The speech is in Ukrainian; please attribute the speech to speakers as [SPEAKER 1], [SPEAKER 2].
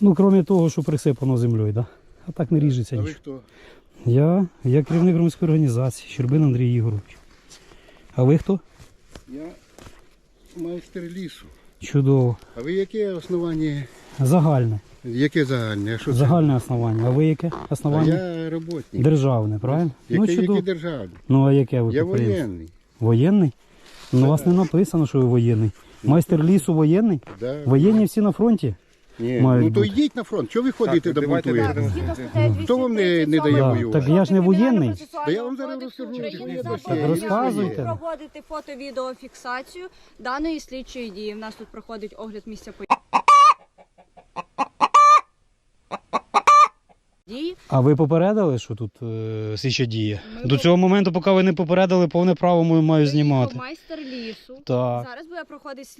[SPEAKER 1] Ну, крім того, що присипано землею, да? а так не ріжеться
[SPEAKER 2] А ви
[SPEAKER 1] нічого.
[SPEAKER 2] хто?
[SPEAKER 1] Я, я керівник громадської організації, Щербин Андрій Ігорович. А ви хто?
[SPEAKER 2] Я майстер лісу.
[SPEAKER 1] Чудово.
[SPEAKER 2] А ви яке основання?
[SPEAKER 1] Загальне.
[SPEAKER 2] Яке загальне? А що це?
[SPEAKER 1] Загальне основання. А ви яке
[SPEAKER 2] А
[SPEAKER 1] основання?
[SPEAKER 2] я роботник.
[SPEAKER 1] Державне, правильно? ну,
[SPEAKER 2] Яке,
[SPEAKER 1] чудово.
[SPEAKER 2] яке державне?
[SPEAKER 1] Ну, а яке ви
[SPEAKER 2] Я
[SPEAKER 1] підприємство?
[SPEAKER 2] воєнний.
[SPEAKER 1] Воєнний? Ну, у вас не написано, що ви воєнний. Майстер лісу воєнний?
[SPEAKER 2] Да.
[SPEAKER 1] Воєнні всі на фронті?
[SPEAKER 2] Ні.
[SPEAKER 1] мають
[SPEAKER 2] Ну то
[SPEAKER 1] бути.
[SPEAKER 2] йдіть на фронт. Чого ви ходите
[SPEAKER 3] Так,
[SPEAKER 2] до
[SPEAKER 3] давайте
[SPEAKER 2] бунтуєте? Хто вам не- не дає
[SPEAKER 1] Так,
[SPEAKER 2] воювати?
[SPEAKER 1] так я ж не воєнний.
[SPEAKER 2] Та я вам зараз розкажу, є.
[SPEAKER 1] Так розказуйте.
[SPEAKER 4] проводити фото-відеофіксацію даної слідчої дії. В нас тут проходить огляд місця події.
[SPEAKER 1] А ви попередили, що тут е, слідча діє?
[SPEAKER 4] Ми
[SPEAKER 1] До цього моменту, поки ви не попередили, повне право маю- маю знімати.
[SPEAKER 4] Майстер лісу.
[SPEAKER 1] Так.
[SPEAKER 4] Зараз буде проходити